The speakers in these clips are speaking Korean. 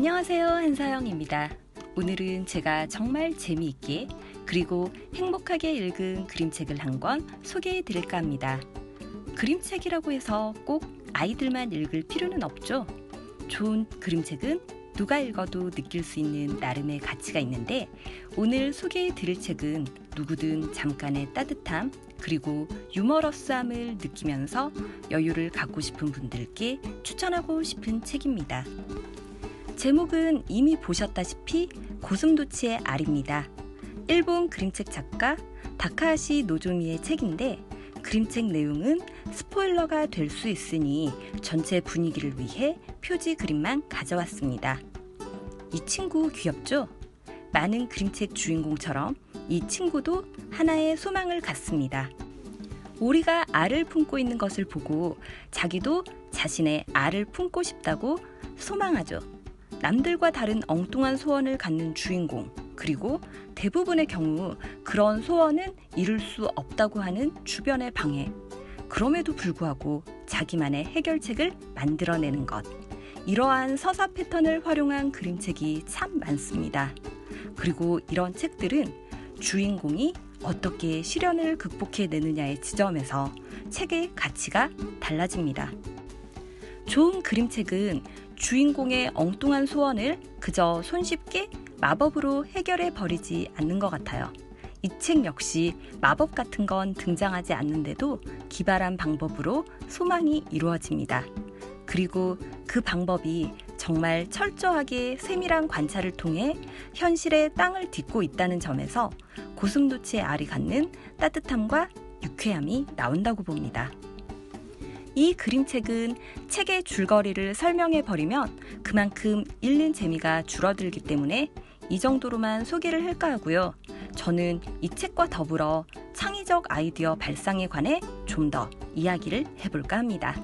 안녕하세요. 한사영입니다. 오늘은 제가 정말 재미있게 그리고 행복하게 읽은 그림책을 한 권 소개해 드릴까 합니다. 그림책이라고 해서 꼭 아이들만 읽을 필요는 없죠. 좋은 그림책은 누가 읽어도 느낄 수 있는 나름의 가치가 있는데 오늘 소개해 드릴 책은 누구든 잠깐의 따뜻함 그리고 유머러스함을 느끼면서 여유를 갖고 싶은 분들께 추천하고 싶은 책입니다. 제목은 이미 보셨다시피 고슴도치의 알입니다. 일본 그림책 작가 다카하시 노조미의 책인데 그림책 내용은 스포일러가 될 수 있으니 전체 분위기를 위해 표지 그림만 가져왔습니다. 이 친구 귀엽죠? 많은 그림책 주인공처럼 이 친구도 하나의 소망을 갖습니다. 오리가 알을 품고 있는 것을 보고 자기도 자신의 알을 품고 싶다고 소망하죠. 남들과 다른 엉뚱한 소원을 갖는 주인공, 그리고 대부분의 경우 그런 소원은 이룰 수 없다고 하는 주변의 방해. 그럼에도 불구하고 자기만의 해결책을 만들어내는 것. 이러한 서사 패턴을 활용한 그림책이 참 많습니다. 그리고 이런 책들은 주인공이 어떻게 시련을 극복해내느냐의 지점에서 책의 가치가 달라집니다. 좋은 그림책은 주인공의 엉뚱한 소원을 그저 손쉽게 마법으로 해결해 버리지 않는 것 같아요. 이 책 역시 마법 같은 건 등장하지 않는데도 기발한 방법으로 소망이 이루어집니다. 그리고 그 방법이 정말 철저하게 세밀한 관찰을 통해 현실의 땅을 딛고 있다는 점에서 고슴도치의 알이 갖는 따뜻함과 유쾌함이 나온다고 봅니다. 이 그림책은 책의 줄거리를 설명해 버리면 그만큼 읽는 재미가 줄어들기 때문에 이 정도로만 소개를 할까 하고요. 저는 이 책과 더불어 창의적 아이디어 발상에 관해 좀 더 이야기를 해볼까 합니다.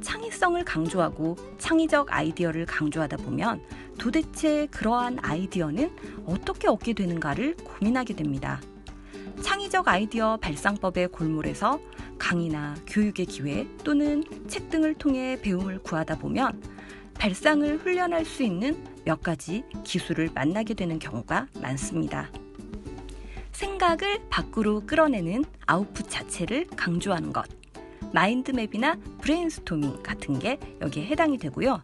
창의성을 강조하고 창의적 아이디어를 강조하다 보면 도대체 그러한 아이디어는 어떻게 얻게 되는가를 고민하게 됩니다. 창의적 아이디어 발상법의 골몰에서 강의나 교육의 기회 또는 책 등을 통해 배움을 구하다 보면 발상을 훈련할 수 있는 몇 가지 기술을 만나게 되는 경우가 많습니다. 생각을 밖으로 끌어내는 아웃풋 자체를 강조하는 것. 마인드맵이나 브레인스토밍 같은 게 여기에 해당이 되고요.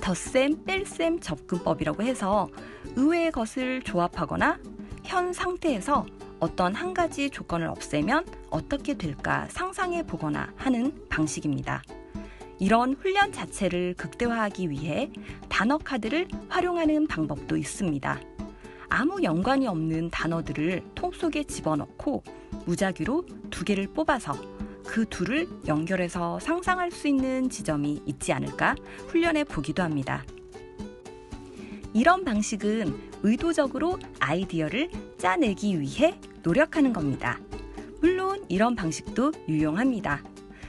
덧셈, 뺄셈 접근법이라고 해서 의외의 것을 조합하거나 현 상태에서 어떤 한 가지 조건을 없애면 어떻게 될까 상상해 보거나 하는 방식입니다. 이런 훈련 자체를 극대화하기 위해 단어 카드를 활용하는 방법도 있습니다. 아무 연관이 없는 단어들을 통 속에 집어넣고 무작위로 두 개를 뽑아서 그 둘을 연결해서 상상할 수 있는 지점이 있지 않을까 훈련해 보기도 합니다. 이런 방식은 의도적으로 아이디어를 짜내기 위해 노력하는 겁니다. 물론 이런 방식도 유용합니다.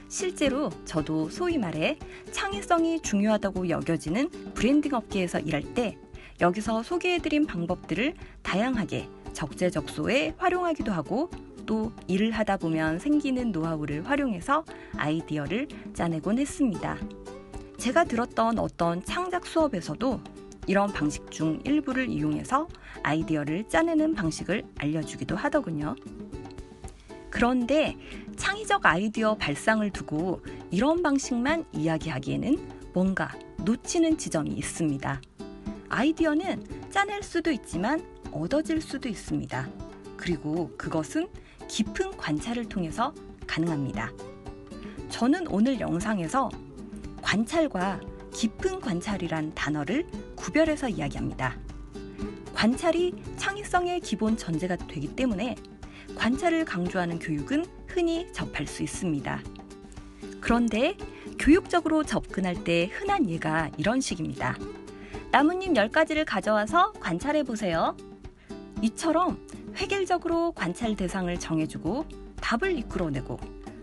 실제로 저도 소위 말해 창의성이 중요하다고 여겨지는 브랜딩 업계에서 일할 때 여기서 소개해드린 방법들을 다양하게 적재적소에 활용하기도 하고 또 일을 하다 보면 생기는 노하우를 활용해서 아이디어를 짜내곤 했습니다. 제가 들었던 어떤 창작 수업에서도 이런 방식 중 일부를 이용해서 아이디어를 짜내는 방식을 알려주기도 하더군요. 그런데 창의적 아이디어 발상을 두고 이런 방식만 이야기하기에는 뭔가 놓치는 지점이 있습니다. 아이디어는 짜낼 수도 있지만 얻어질 수도 있습니다. 그리고 그것은 깊은 관찰을 통해서 가능합니다. 저는 오늘 영상에서 관찰과 깊은 관찰이란 단어를 구별해서 이야기합니다. 관찰이 창의성의 기본 전제가 되기 때문에 관찰을 강조하는 교육은 흔히 접할 수 있습니다. 그런데 교육적으로 접근할 때 흔한 예가 이런 식입니다. 나뭇잎 10가지를 가져와서 관찰해 보세요. 이처럼 획일적으로 관찰 대상을 정해주고 답을 이끌어내고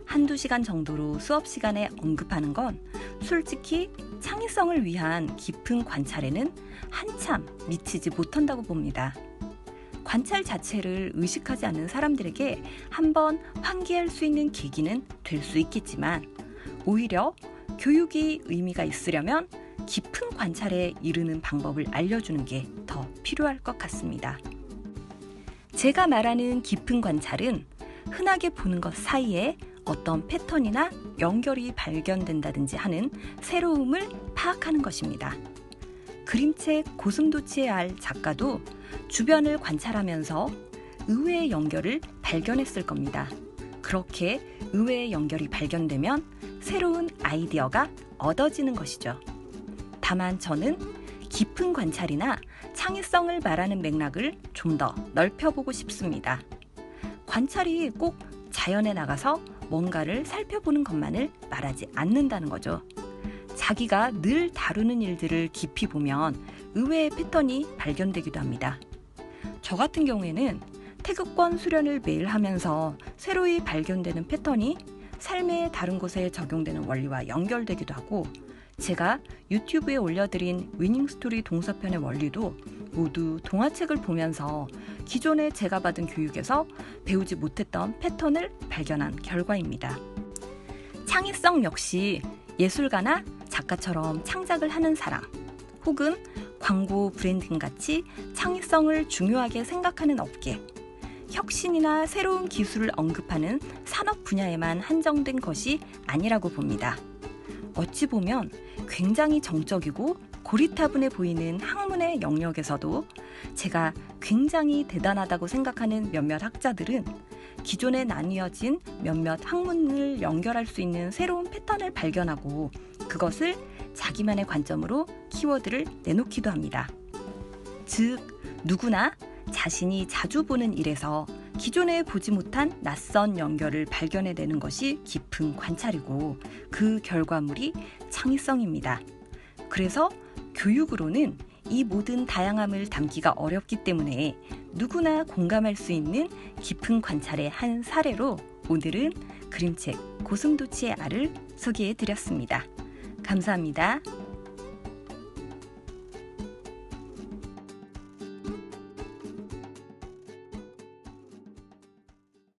한두 시간 정도로 수업 시간에 언급하는 건 솔직히 창의성을 위한 깊은 관찰에는 한참 미치지 못한다고 봅니다. 관찰 자체를 의식하지 않는 사람들에게 한번 환기할 수 있는 계기는 될 수 있겠지만 오히려 교육이 의미가 있으려면 깊은 관찰에 이르는 방법을 알려주는 게 더 필요할 것 같습니다. 제가 말하는 깊은 관찰은 흔하게 보는 것 사이에 어떤 패턴이나 연결이 발견된다든지 하는 새로움을 파악하는 것입니다. 그림책 고슴도치의 알 작가도 주변을 관찰하면서 의외의 연결을 발견했을 겁니다. 그렇게 의외의 연결이 발견되면 새로운 아이디어가 얻어지는 것이죠. 다만 저는 깊은 관찰이나 창의성을 말하는 맥락을 좀 더 넓혀보고 싶습니다. 관찰이 꼭 자연에 나가서 뭔가를 살펴보는 것만을 말하지 않는다는 거죠. 자기가 늘 다루는 일들을 깊이 보면 의외의 패턴이 발견되기도 합니다. 저 같은 경우에는 태극권 수련을 매일 하면서 새로이 발견되는 패턴이 삶의 다른 곳에 적용되는 원리와 연결되기도 하고 제가 유튜브에 올려드린 위닝 스토리 동서편의 원리도 모두 동화책을 보면서 기존에 제가 받은 교육에서 배우지 못했던 패턴을 발견한 결과입니다. 창의성 역시 예술가나 작가처럼 창작을 하는 사람 혹은 광고 브랜딩 같이 창의성을 중요하게 생각하는 업계 혁신이나 새로운 기술을 언급하는 산업 분야에만 한정된 것이 아니라고 봅니다. 어찌 보면 굉장히 정적이고 고리타분해 보이는 학문의 영역에서도 제가 굉장히 대단하다고 생각하는 몇몇 학자들은 기존에 나뉘어진 몇몇 학문을 연결할 수 있는 새로운 패턴을 발견하고 그것을 자기만의 관점으로 키워드를 내놓기도 합니다. 즉, 누구나 자신이 자주 보는 일에서 기존에 보지 못한 낯선 연결을 발견해내는 것이 깊은 관찰이고 그 결과물이 창의성입니다. 그래서 교육으로는 이 모든 다양함을 담기가 어렵기 때문에 누구나 공감할 수 있는 깊은 관찰의 한 사례로 오늘은 그림책 고슴도치의 알을 소개해 드렸습니다. 감사합니다.